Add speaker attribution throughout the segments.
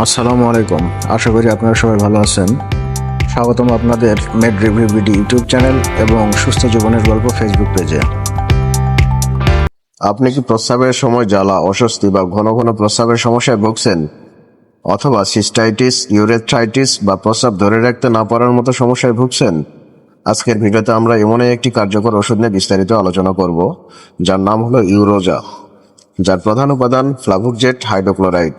Speaker 1: আসসালামু আলাইকুম। আশা করি আপনারা সবাই ভালো আছেন। স্বাগতম আপনাদের med review BD YouTube channel এবং সুস্থ জীবনের গল্প ফেসবুক পেজে।
Speaker 2: আপনি কি প্রস্রাবের সময় জ্বালা, অস্বস্তি বা ঘন ঘন প্রস্রাবের সমস্যায় ভুগছেন? অথবা সিস্টাইটিস, ইউরেথ্রাইটিস বা প্রস্রাব ধরে রাখতে না পারার মতো সমস্যায় ভুগছেন? আজকের ভিডিওতে আমরা এমনই একটি কার্যকর ওষুধ নিয়ে বিস্তারিত আলোচনা করব, যার নাম হলো ইউরোজা, যার প্রধান উপাদান ফ্লাভুকজেট হাইড্রোক্লোরাইড।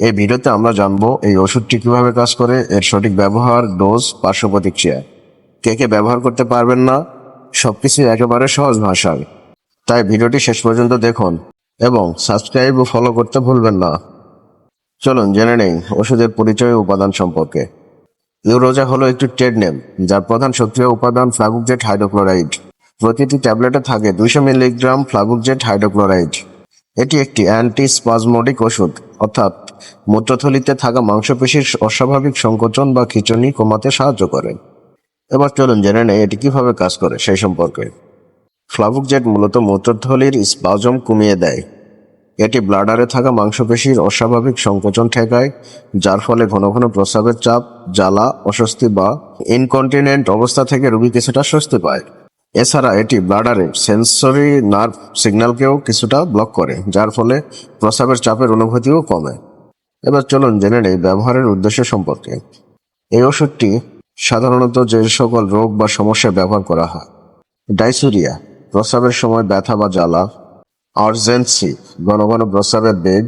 Speaker 2: এই ভিডিওতে আমরা জানব এই ওষুধটি কীভাবে কাজ করে, এর সঠিক ব্যবহার, ডোজ, পার্শ্ব প্রতিক্রিয়া। কে কে ব্যবহার করতে পারবেন না, সবকিছু একেবারে সহজ ভাষায়। তাই ভিডিওটি শেষ পর্যন্ত দেখুন এবং সাবস্ক্রাইব ও ফলো করতে ভুলবেন না। চলুন জেনে নেই ওষুধের পরিচয় উপাদান সম্পর্কে। ইউরোজা হলো একটি ট্রেড নেম, যার প্রধান সক্রিয় উপাদান ফ্লাগুকজেট হাইড্রোক্লোরাইড। প্রতিটি ট্যাবলেটে থাকে দুইশো মিলিগ্রাম ফ্লাগুকজেট হাইড্রোক্লোরাইড। এটি একটি অ্যান্টি স্পাজমোডিক ওষুধ, অর্থাৎ মূত্রথলিতে থাকা মাংসপেশির অস্বাভাবিক সংকোচন বা খিচুনি কমাতে সাহায্য করে। এবার চলুন জেনে নেই এটি কীভাবে কাজ করে সেই সম্পর্কে। ফ্লাভুক জেট মূলত মূত্রথলির স্পাজম কমিয়ে দেয়। এটি ব্লাডারে থাকা মাংসপেশির অস্বাভাবিক সংকোচন ঠেকায়, যার ফলে ঘন ঘন প্রস্রাবের চাপ, জ্বালা, অস্বস্তি বা ইনকন্টিনেন্ট অবস্থা থেকে রোগী কিছুটা স্বস্তি পায়। এছাড়া এটি ব্লাডারে সেন্সরি নার্ভ সিগন্যালকেও কিছুটা ব্লক করে, যার ফলে প্রস্রাবের চাপের অনুভূতিও কমে। এবার চলুন জেনে নেই ব্যবহারের উদ্দেশ্য সম্পর্কে। এই ওষুধটি সাধারণত যে সকল রোগ বা সমস্যায় ব্যবহার করা হয়, ডাইসুরিয়া, প্রস্রাবের সময় ব্যথা বা জ্বালা, আর্জেন্সি, ঘন ঘন প্রস্রাবের বেগ,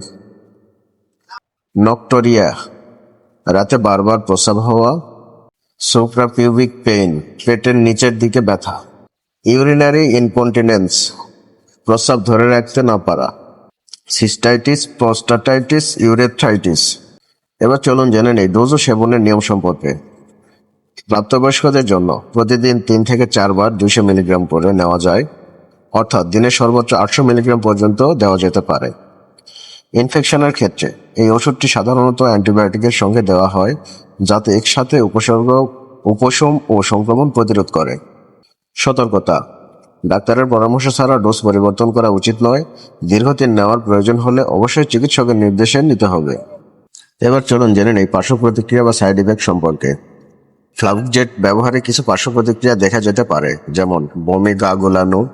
Speaker 2: নকটোরিয়া, রাতে বারবার প্রস্রাব হওয়া সুপ্রাপিউবিক পেইন, পেটের নিচের দিকে ব্যথা, ইউরিনারি ইনকন্টিনেন্স, প্রস্রাব ধরে রাখতে না পারা সিস্টাইটিস, প্রস্টাটাইটিস, ইউরেথ্রাইটিস। এবার চলুন জেনে নেই ডোজ সেবনের নিয়ম সম্পর্কে। প্রাপ্তবয়স্কদের জন্য প্রতিদিন তিন থেকে চারবার দুইশো মিলিগ্রাম করে নেওয়া যায়। অর্থাৎ দিনে সর্বোচ্চ আটশো মিলিগ্রাম পর্যন্ত দেওয়া যেতে পারে। ইনফেকশনের ক্ষেত্রে এই ওষুধটি সাধারণত অ্যান্টিবায়োটিকের সঙ্গে দেওয়া হয়, যাতে একসাথে উপসর্গ, উপশম ও সংক্রমণ প্রতিরোধ করে। সতর্কতা ডাক্তারের পরামর্শ ছাড়া ডোজ পরিবর্তন করা উচিত নয়। দীর্ঘদিন নেওয়ার প্রয়োজন হলে অবশ্যই চিকিৎসকের নির্দেশে নিতে হবে। এবার চলুন জেনে নেই পার্শ্ব প্রতিক্রিয়া বা সাইড ইফেক্ট সম্পর্কে। ফ্লাভজেট ব্যবহারে কিছু পার্শ্ব প্রতিক্রিয়া দেখা যেতে পারে, যেমন বমি, গা গোলানো,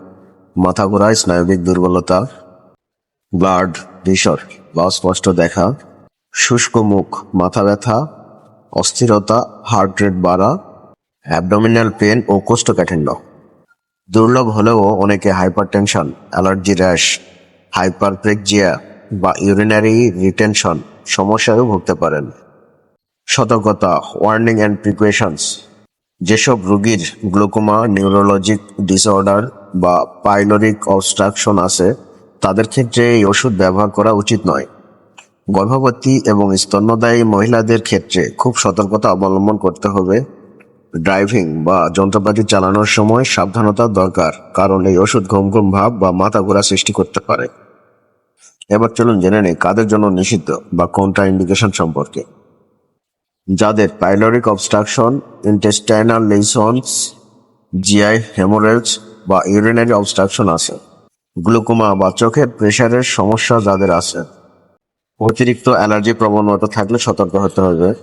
Speaker 2: মাথা ঘোরায় স্নায়বিক দুর্বলতা, ব্লাড বিষর বা স্পষ্ট দেখা, শুষ্ক মুখ, মাথা ব্যথা, অস্থিরতা, হার্ট রেট বাড়া, অ্যাবডোমিনাল পেন ও কোষ্ঠকাঠিন্য। দুর্লভ হলেও অনেকে hypertension allergy rash hyperpyrexia বা ইউরিনারি রিটেনশন সমস্যায়ও ভুগতে পারেন। সতর্কতা ওয়ার্নিং অ্যান্ড প্রিকুয়েশনস যেসব রোগীর গ্লুকোমা নিউরোলজিক ডিসঅর্ডার বা পাইলোরিক অবস্ট্রাকশন আছে, তাদের ক্ষেত্রে এই ওষুধ ব্যবহার করা উচিত নয়। গর্ভবতী এবং স্তন্যদায়ী মহিলাদের ক্ষেত্রে খুব সতর্কতা অবলম্বন করতে হবে। ড্রাইভিং বা যন্ত্রপাতি চালানোর সময় সাবধানতা দরকার, কারণ এই ওষুধ ঘুম ঘুম ভাব বা মাথা ঘোরা সৃষ্টি করতে পারে। এবার চলুন জেনে নেই কাদের জন্য নিষিদ্ধ বা কোনটা ইন্ডিকেশন সম্পর্কে। যাদের pyloric obstruction intestinal lesions GI hemorrhage বা ইউরিনারি অবস্ট্রাকশন আছে। গ্লুকোমা বা চোখের প্রেশারের সমস্যা যাদের আছে। অতিরিক্ত অ্যালার্জি প্রবণতা থাকলে সতর্ক হতে হবে।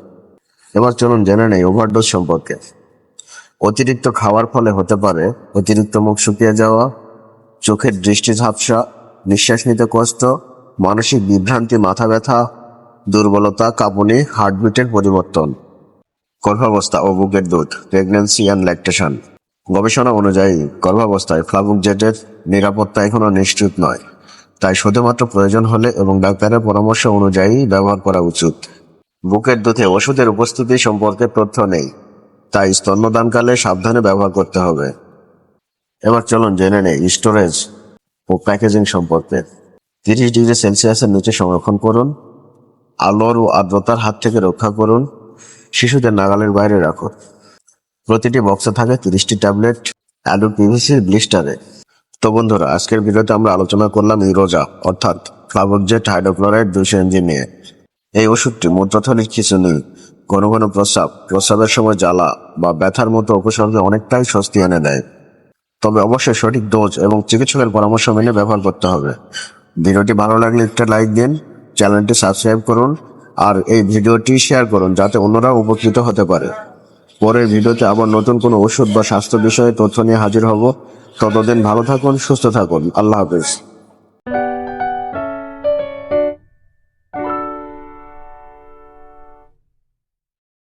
Speaker 2: এবার চলুন জেনে নেই ওভারডোজ সম্পর্কে। অতিরিক্ত খাওয়ার ফলে হতে পারে অতিরিক্ত মুখ শুকিয়ে যাওয়া, চোখের দৃষ্টি ঝাপসা, নিঃশ্বাস নিতে কষ্ট, মানসিক বিভ্রান্তি, মাথা ব্যথা, দুর্বলতা, কাঁপুনি, হার্টবিটের পরিবর্তন। গর্ভাবস্থা ও বুকের দুধ, প্রেগন্যান্সি অ্যান্ড ল্যাকটেশন। গবেষণা অনুযায়ী গর্ভাবস্থায় ফ্লাবুক জেটের নিরাপত্তা এখনও নিশ্চিত নয়। তাই শুধুমাত্র প্রয়োজন হলে এবং ডাক্তারের পরামর্শ অনুযায়ী ব্যবহার করা উচিত। বুকের দুধে ওষুধের উপস্থিতি সম্পর্কে তথ্য নেই। তাই স্তন্যদানকালে সাবধানে ব্যবহার করতে হবে। এবার চলুন জেনে নেই স্টোরেজ ও প্যাকেজিং সম্পর্কে। তিরিশ ডিগ্রি সেলসিয়াসের নিচে সংরক্ষণ করুন। আলোর ও আর্দ্রতার হাত থেকে রক্ষা করুন। শিশুদের নাগালের বাইরে রাখুন। প্রতিটি বক্সে থাকে তিরিশটি ট্যাবলেট, অ্যাডো পিভিসির ব্লিস্টারে। তো বন্ধুরা, আজকের ভিডিওতে আমরা আলোচনা করলাম ইরোজা, অর্থাৎ ফ্লাভোজেট হাইড্রোক্লোরাইড দুশো এমজি নিয়ে। এই ওষুধটি মূত্রথলির খিচুনি ঘন ঘন প্রস্রাব প্রস্রাবের সময় জ্বালা বা ব্যথার মতো উপসর্গে অনেকটাই স্বস্তি এনে দেয়। তবে অবশ্যই সঠিক ডোজ এবং চিকিৎসকের পরামর্শ মেনে ব্যবহার করতে হবে। ভিডিওটি ভালো লাগলে একটা লাইক দিন, চ্যানেলটি সাবস্ক্রাইব করুন, আর এই ভিডিওটি শেয়ার করুন যাতে অন্যরা উপকৃত হতে পারে। পরের ভিডিওতে আবার নতুন কোনো ওষুধ বা স্বাস্থ্য বিষয়ে তথ্য নিয়ে হাজির হব। ততদিন ভালো থাকুন, সুস্থ থাকুন। আল্লাহ হাফেজ।